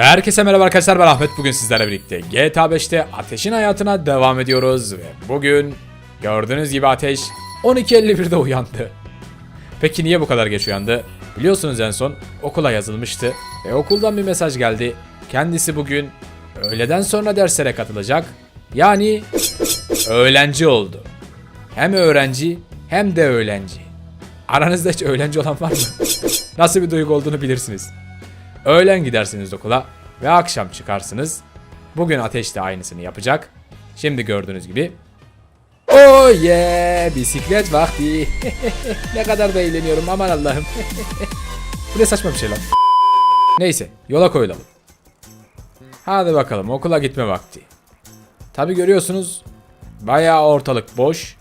Herkese merhaba arkadaşlar ben Ahmet bugün sizlerle birlikte GTA 5'te Ateş'in hayatına devam ediyoruz ve bugün gördüğünüz gibi Ateş 12.51'de uyandı. Peki niye bu kadar geç uyandı? Biliyorsunuz en son okula yazılmıştı ve okuldan bir mesaj geldi. Kendisi bugün öğleden sonra derslere katılacak. Yani öğlenci oldu. Hem öğrenci hem de öğlenci. Aranızda hiç öğlenci olan var mı? Nasıl bir duygu olduğunu bilirsiniz. Öğlen gidersiniz okula ve akşam çıkarsınız. Bugün Ateş de aynısını yapacak. Şimdi gördüğünüz gibi. Oh yeah! Bisiklet vakti. ne kadar da eğleniyorum aman Allah'ım. Bu ne saçma bir şey lan. Neyse yola koyulalım. Hadi bakalım okula gitme vakti. Tabi görüyorsunuz bayağı ortalık boş.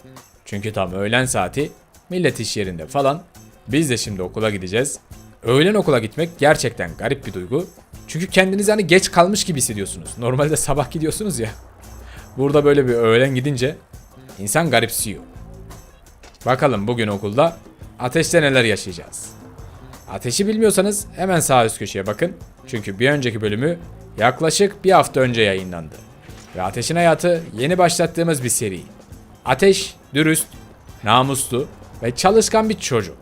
Çünkü tam öğlen saati millet iş yerinde falan. Biz de şimdi okula gideceğiz. Öğlen okula gitmek gerçekten garip bir duygu. Çünkü kendinizi hani geç kalmış gibi hissediyorsunuz. Normalde sabah gidiyorsunuz ya. Burada böyle bir öğlen gidince insan garipsiyor. Bakalım bugün okulda ateşte neler yaşayacağız. Ateşi bilmiyorsanız hemen sağ üst köşeye bakın. Çünkü bir önceki bölümü yaklaşık bir hafta önce yayınlandı. Ve Ateş'in hayatı yeni başlattığımız bir seri. Ateş dürüst, namuslu ve çalışkan bir çocuk.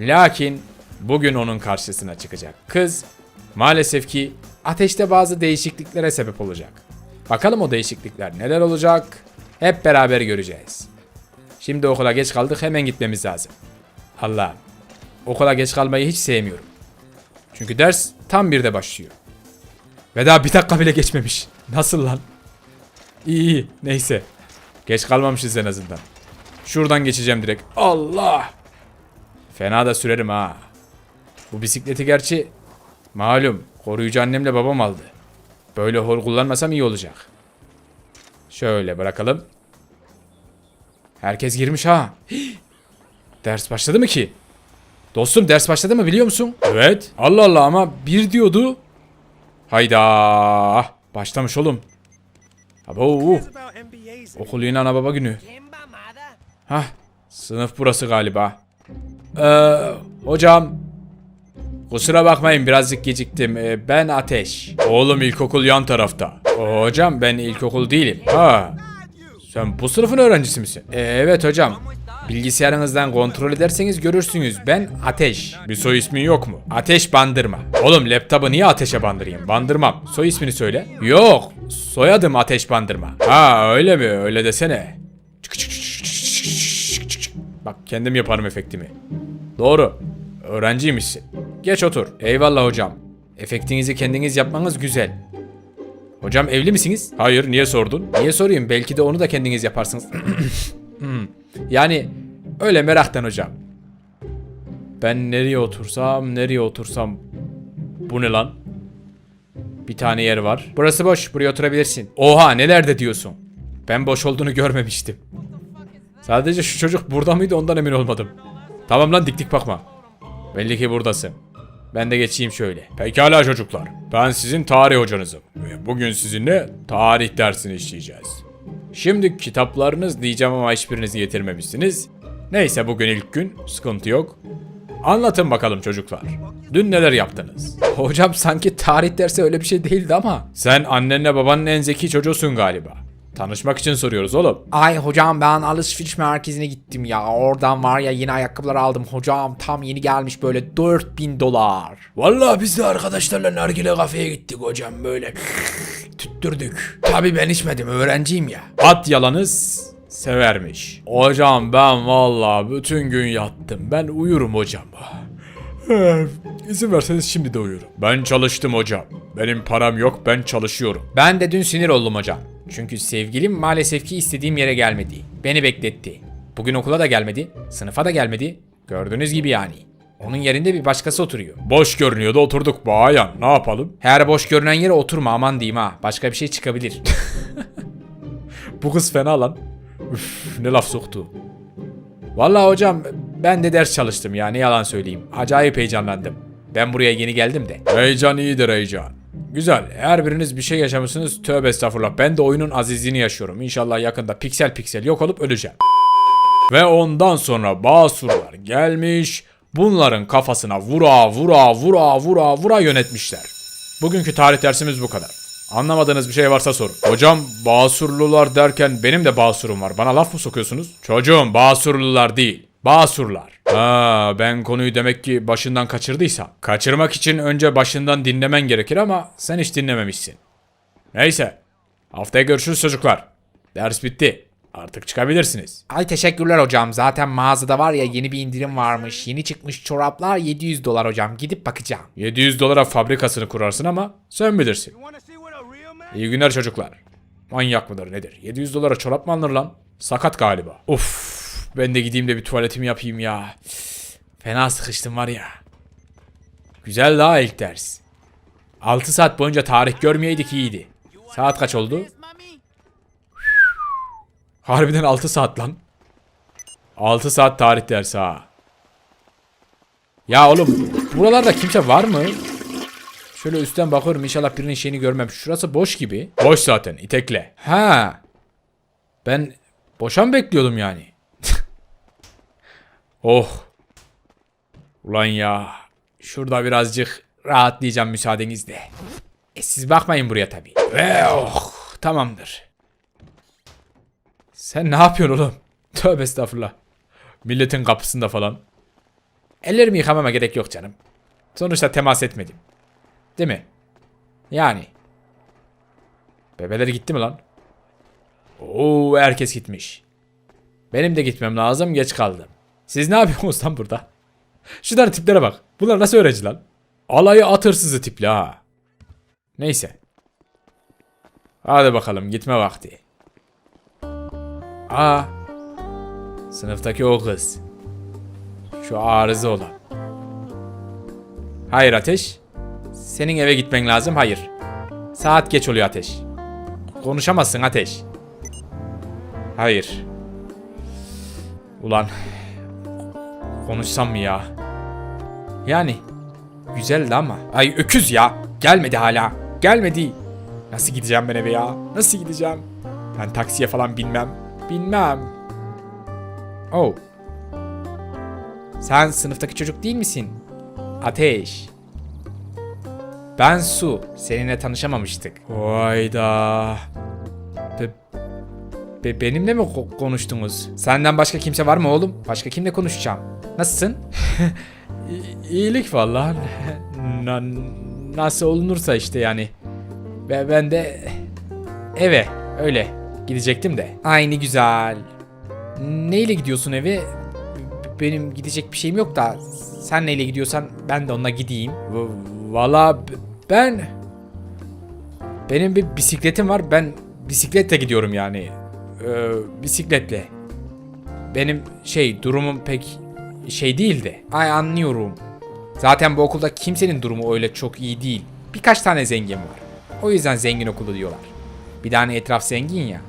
Lakin bugün onun karşısına çıkacak kız maalesef ki ateşte bazı değişikliklere sebep olacak. Bakalım o değişiklikler neler olacak? Hep beraber göreceğiz. Şimdi okula geç kaldık hemen gitmemiz lazım. Allah'ım okula geç kalmayı hiç sevmiyorum. Çünkü ders tam birde başlıyor. Ve daha bir dakika bile geçmemiş. Nasıl lan? İyi iyi neyse. Geç kalmamışız en azından. Şuradan geçeceğim direkt. Allah! Fena da sürerim ha. Bu bisikleti gerçi malum koruyucu annemle babam aldı. Böyle hor kullanmasam iyi olacak. Şöyle bırakalım. Herkes girmiş ha. Hii! Ders başladı mı ki? Dostum ders başladı mı biliyor musun? Evet. Allah Allah ama bir diyordu. Hayda. Başlamış oğlum. Abo. Okul yine ana baba günü. Hah. Sınıf burası galiba. Ee, hocam. Kusura bakmayın birazcık geciktim. Ee, ben Ateş. Oğlum ilkokul yan tarafta. hocam ben ilkokul değilim. Ha. Sen bu sınıfın öğrencisi misin? Ee, evet hocam. Bilgisayarınızdan kontrol ederseniz görürsünüz. Ben Ateş. Bir soy ismin yok mu? Ateş Bandırma. Oğlum laptopu niye ateşe bandırayım? Bandırmam. Soy ismini söyle. Yok. Soyadım Ateş Bandırma. Ha öyle mi? Öyle desene. Bak kendim yaparım efektimi. Doğru. Öğrenciymişsin. Geç otur. Eyvallah hocam. Efektinizi kendiniz yapmanız güzel. Hocam evli misiniz? Hayır, niye sordun? Niye sorayım? Belki de onu da kendiniz yaparsınız. Hmm. yani öyle meraktan hocam. Ben nereye otursam, nereye otursam. Bu ne lan? Bir tane yer var. Burası boş, buraya oturabilirsin. Oha, nelerde diyorsun? Ben boş olduğunu görmemiştim. Sadece şu çocuk burada mıydı ondan emin olmadım. Tamam lan dik dik bakma. Belli ki buradasın. Ben de geçeyim şöyle. Pekala çocuklar. Ben sizin tarih hocanızım. Ve bugün sizinle tarih dersini işleyeceğiz. Şimdi kitaplarınız diyeceğim ama hiçbiriniz getirmemişsiniz. Neyse bugün ilk gün. Sıkıntı yok. Anlatın bakalım çocuklar. Dün neler yaptınız? Hocam sanki tarih dersi öyle bir şey değildi ama. Sen annenle babanın en zeki çocuğusun galiba. Tanışmak için soruyoruz oğlum. Ay hocam ben alışveriş merkezine gittim ya. Oradan var ya yeni ayakkabılar aldım. Hocam tam yeni gelmiş böyle 4000 dolar. Vallahi biz de arkadaşlarla nargile kafeye gittik hocam böyle tüttürdük. Tabi ben içmedim öğrenciyim ya. At yalanız severmiş. Hocam ben vallahi bütün gün yattım. Ben uyurum hocam. İzin verseniz şimdi de uyurum. Ben çalıştım hocam. Benim param yok ben çalışıyorum. Ben de dün sinir oldum hocam. Çünkü sevgilim maalesef ki istediğim yere gelmedi. Beni bekletti. Bugün okula da gelmedi, sınıfa da gelmedi. Gördüğünüz gibi yani. Onun yerinde bir başkası oturuyor. Boş görünüyordu oturduk bayan ne yapalım? Her boş görünen yere oturma aman diyeyim ha. Başka bir şey çıkabilir. Bu kız fena lan. Üf, ne laf soktu. Vallahi hocam ben de ders çalıştım ya ne yalan söyleyeyim. Acayip heyecanlandım. Ben buraya yeni geldim de. Heyecan iyidir heyecan. Güzel. Her biriniz bir şey yaşamışsınız. Tövbe estağfurullah. Ben de oyunun azizliğini yaşıyorum. İnşallah yakında piksel piksel yok olup öleceğim. Ve ondan sonra Basurlar gelmiş. Bunların kafasına vura vura vura vura vura yönetmişler. Bugünkü tarih dersimiz bu kadar. Anlamadığınız bir şey varsa sorun. Hocam Basurlular derken benim de Basurum var. Bana laf mı sokuyorsunuz? Çocuğum Basurlular değil. Basurlar. Ha, ben konuyu demek ki başından kaçırdıysam. Kaçırmak için önce başından dinlemen gerekir ama sen hiç dinlememişsin. Neyse. Haftaya görüşürüz çocuklar. Ders bitti. Artık çıkabilirsiniz. Ay teşekkürler hocam. Zaten mağazada var ya yeni bir indirim varmış. Yeni çıkmış çoraplar 700 dolar hocam. Gidip bakacağım. 700 dolara fabrikasını kurarsın ama sen bilirsin. İyi günler çocuklar. Manyak mıdır nedir? 700 dolara çorap mı alınır lan? Sakat galiba. Of ben de gideyim de bir tuvaletimi yapayım ya. Fena sıkıştım var ya. Güzel daha ilk ders. 6 saat boyunca tarih görmeyeydik iyiydi. Saat kaç oldu? Harbiden 6 saat lan. 6 saat tarih dersi ha. Ya oğlum buralarda kimse var mı? Şöyle üstten bakıyorum inşallah birinin şeyini görmem. Şurası boş gibi. Boş zaten itekle. Ha. Ben boşan bekliyordum yani. Oh. Ulan ya. Şurada birazcık rahatlayacağım müsaadenizle. E siz bakmayın buraya tabii. Ve oh tamamdır. Sen ne yapıyorsun oğlum? Tövbe estağfurullah. Milletin kapısında falan. Ellerimi yıkamama gerek yok canım. Sonuçta temas etmedim. Değil mi? Yani. Bebeleri gitti mi lan? Oo herkes gitmiş. Benim de gitmem lazım geç kaldım. Siz ne yapıyorsunuz lan burada? Şunların tiplere bak. Bunlar nasıl öğrenci lan? Alayı at hırsızı tipli ha. Neyse. Hadi bakalım gitme vakti. Aa. Sınıftaki o kız. Şu arıza olan. Hayır Ateş. Senin eve gitmen lazım. Hayır. Saat geç oluyor Ateş. Konuşamazsın Ateş. Hayır. Ulan. Konuşsam mı ya? Yani. Güzeldi ama. Ay öküz ya. Gelmedi hala. Gelmedi. Nasıl gideceğim ben eve ya? Nasıl gideceğim? Ben taksiye falan binmem. Binmem. Oh. Sen sınıftaki çocuk değil misin? Ateş. Ben Su. Seninle tanışamamıştık. Hayda. Be, be- benimle mi ko- konuştunuz? Senden başka kimse var mı oğlum? Başka kimle konuşacağım? Nasılsın? iyilik vallahi. Na- nasıl olunursa işte yani. Ve ben de eve öyle gidecektim de. Aynı güzel. Neyle gidiyorsun eve? Benim gidecek bir şeyim yok da sen neyle gidiyorsan ben de onunla gideyim. Valla b- ben benim bir bisikletim var. Ben bisikletle gidiyorum yani. Ee, bisikletle. Benim şey durumum pek şey değildi. Ay anlıyorum. Zaten bu okulda kimsenin durumu öyle çok iyi değil. Birkaç tane zengin var. O yüzden zengin okulu diyorlar. Bir tane etraf zengin ya.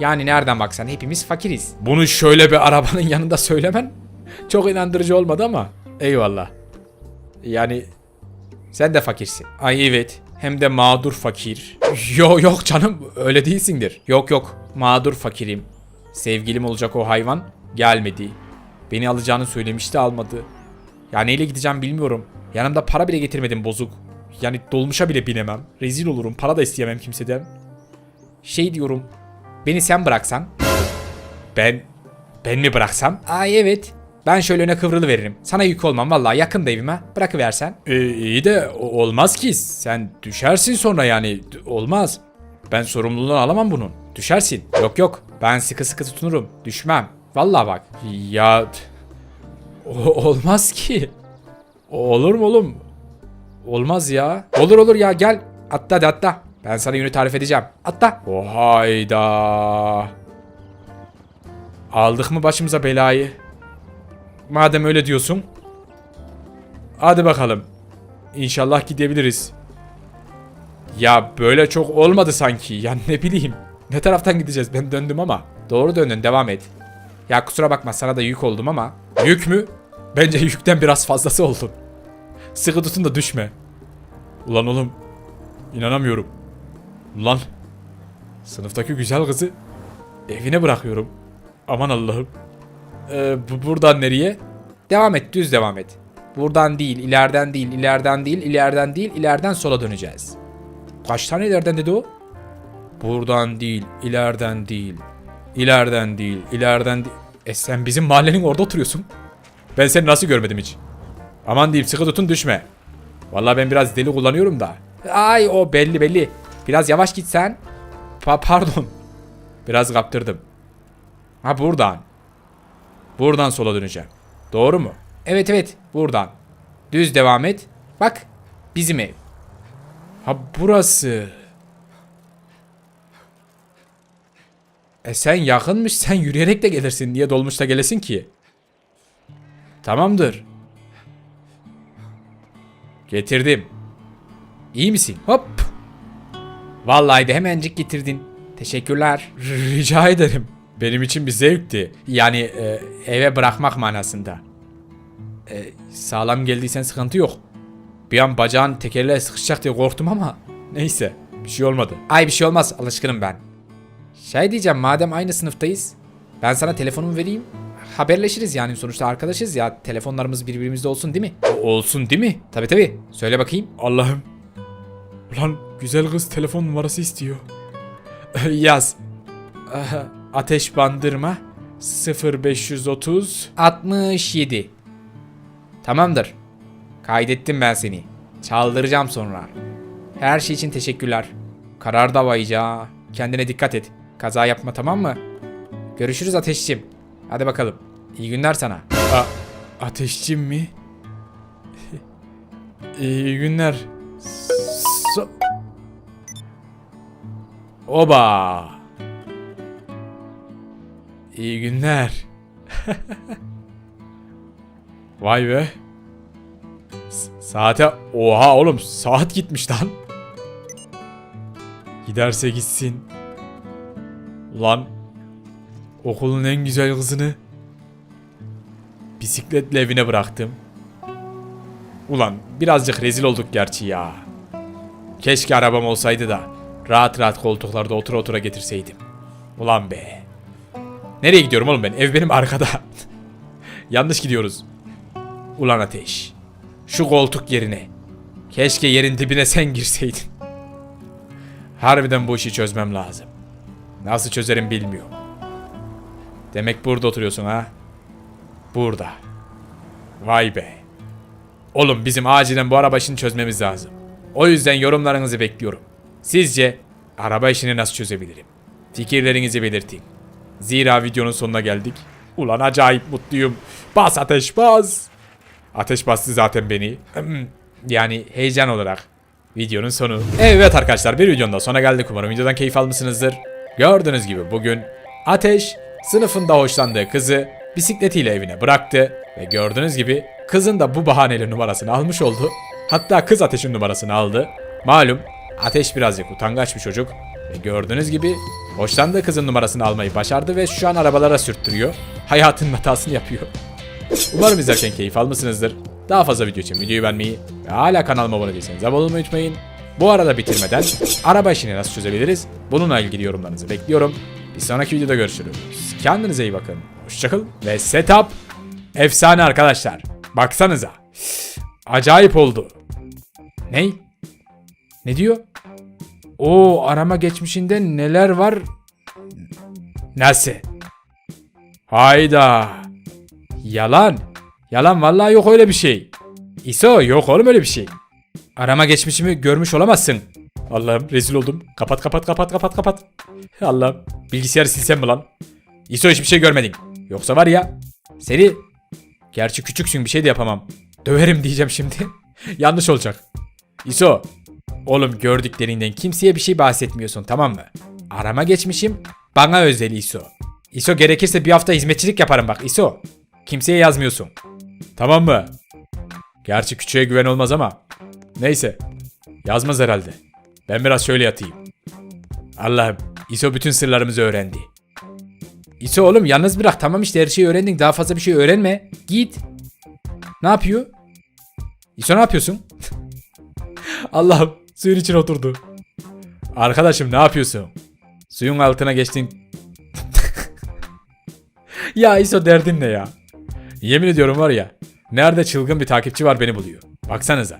Yani nereden baksan hepimiz fakiriz. Bunu şöyle bir arabanın yanında söylemen çok inandırıcı olmadı ama eyvallah. Yani sen de fakirsin. Ay evet. Hem de mağdur fakir. Yok yok canım öyle değilsindir. Yok yok mağdur fakirim. Sevgilim olacak o hayvan gelmedi. Beni alacağını söylemişti almadı. Ya neyle gideceğim bilmiyorum. Yanımda para bile getirmedim bozuk. Yani dolmuşa bile binemem. Rezil olurum. Para da isteyemem kimseden. Şey diyorum. Beni sen bıraksan. Ben ben mi bıraksam? Ay evet. Ben şöyle öne kıvrılı veririm. Sana yük olmam vallahi yakın da evime. Bırakıversen. Ee, iyi de olmaz ki. Sen düşersin sonra yani. Olmaz. Ben sorumluluğunu alamam bunun. Düşersin. Yok yok. Ben sıkı sıkı tutunurum. Düşmem. Vallahi bak. Ya o- olmaz ki. Olur mu oğlum? Olmaz ya. Olur olur ya gel. Atla hadi atla. Ben sana yönü tarif edeceğim. Atla. O hayda. Aldık mı başımıza belayı? Madem öyle diyorsun. Hadi bakalım. İnşallah gidebiliriz. Ya böyle çok olmadı sanki. Ya ne bileyim. Ne taraftan gideceğiz? Ben döndüm ama. Doğru döndün devam et. Ya kusura bakma sana da yük oldum ama. Yük mü? Bence yükten biraz fazlası oldun. Sıkı tutun da düşme. Ulan oğlum. inanamıyorum. Ulan. Sınıftaki güzel kızı evine bırakıyorum. Aman Allah'ım. Ee, bu buradan nereye? Devam et, düz devam et. Buradan değil, ileriden değil, ileriden değil, ileriden değil, ileriden sola döneceğiz. Kaç tane ileriden dedi o? Buradan değil, ileriden değil. İleriden değil, ileriden değil. E sen bizim mahallenin orada oturuyorsun. Ben seni nasıl görmedim hiç? Aman diyeyim sıkı tutun düşme. Vallahi ben biraz deli kullanıyorum da. Ay o belli belli. Biraz yavaş gitsen. Pa pardon. Biraz kaptırdım. Ha buradan. Buradan sola döneceğim. Doğru mu? Evet evet Buradan. düz devam et. Bak bizim ev. Ha burası. E sen yakınmış sen yürüyerek de gelirsin. Niye dolmuşta gelesin ki? Tamamdır. Getirdim. İyi misin? Hop. Vallahi de hemencik getirdin. Teşekkürler. Rica ederim. Benim için bir zevkti. Yani e, eve bırakmak manasında. E, sağlam geldiysen sıkıntı yok. Bir an bacağın tekerleğe sıkışacak diye korktum ama neyse bir şey olmadı. Ay bir şey olmaz alışkınım ben. Şey diyeceğim madem aynı sınıftayız. Ben sana telefonumu vereyim. Haberleşiriz yani sonuçta arkadaşız ya. Telefonlarımız birbirimizde olsun değil mi? O- olsun değil mi? Tabi tabi. Söyle bakayım. Allah'ım. Ulan güzel kız telefon numarası istiyor. Yaz. Ateş bandırma 0530 67. Tamamdır. Kaydettim ben seni. Çaldıracağım sonra. Her şey için teşekkürler. Karar da vayica. Kendine dikkat et. Kaza yapma tamam mı? Görüşürüz ateşçim. Hadi bakalım. İyi günler sana. A ateşçim mi? İyi günler. So Oba. İyi günler. Vay be. S- saate oha oğlum saat gitmiş lan. Giderse gitsin. Ulan okulun en güzel kızını bisikletle evine bıraktım. Ulan birazcık rezil olduk gerçi ya. Keşke arabam olsaydı da rahat rahat koltuklarda otura otura getirseydim. Ulan be. Nereye gidiyorum oğlum ben? Ev benim arkada. Yanlış gidiyoruz. Ulan ateş. Şu koltuk yerine. Keşke yerin dibine sen girseydin. Harbiden bu işi çözmem lazım. Nasıl çözerim bilmiyorum. Demek burada oturuyorsun ha? Burada. Vay be. Oğlum bizim acilen bu araba işini çözmemiz lazım. O yüzden yorumlarınızı bekliyorum. Sizce araba işini nasıl çözebilirim? Fikirlerinizi belirtin. Zira videonun sonuna geldik. Ulan acayip mutluyum. Bas ateş bas. Ateş bastı zaten beni. Yani heyecan olarak. Videonun sonu. Evet arkadaşlar bir videonun da sona geldik. Umarım videodan keyif almışsınızdır. Gördüğünüz gibi bugün Ateş sınıfında hoşlandığı kızı bisikletiyle evine bıraktı. Ve gördüğünüz gibi kızın da bu bahaneyle numarasını almış oldu. Hatta kız Ateş'in numarasını aldı. Malum Ateş birazcık utangaç bir çocuk. Ve gördüğünüz gibi hoşlandığı kızın numarasını almayı başardı ve şu an arabalara sürttürüyor. Hayatının hatasını yapıyor. Umarım izlerken keyif almışsınızdır. Daha fazla video için videoyu beğenmeyi ve hala kanalıma abone değilseniz abone olmayı unutmayın. Bu arada bitirmeden araba işini nasıl çözebiliriz? Bununla ilgili yorumlarınızı bekliyorum. Bir sonraki videoda görüşürüz. Kendinize iyi bakın. Hoşçakalın ve setup efsane arkadaşlar. Baksanıza. Acayip oldu. Ney? Ne diyor? O arama geçmişinde neler var? Nasıl? Hayda. Yalan. Yalan vallahi yok öyle bir şey. İso yok oğlum öyle bir şey. Arama geçmişimi görmüş olamazsın. Allah'ım rezil oldum. Kapat kapat kapat kapat kapat. Allah'ım bilgisayarı silsem mi lan? İso hiçbir şey görmedin. Yoksa var ya seni... Gerçi küçüksün bir şey de yapamam. Döverim diyeceğim şimdi. Yanlış olacak. İso. Oğlum gördüklerinden kimseye bir şey bahsetmiyorsun tamam mı? Arama geçmişim bana özel İso. İso gerekirse bir hafta hizmetçilik yaparım bak İso. Kimseye yazmıyorsun. Tamam mı? Gerçi küçüğe güven olmaz ama. Neyse. Yazmaz herhalde. Ben biraz şöyle yatayım. Allah'ım. İso bütün sırlarımızı öğrendi. İso oğlum yalnız bırak. Tamam işte her şeyi öğrendin. Daha fazla bir şey öğrenme. Git. Ne yapıyor? İso ne yapıyorsun? Allah'ım suyun içine oturdu. Arkadaşım ne yapıyorsun? Suyun altına geçtin. ya İso derdin ne ya? Yemin ediyorum var ya. Nerede çılgın bir takipçi var beni buluyor. Baksanıza.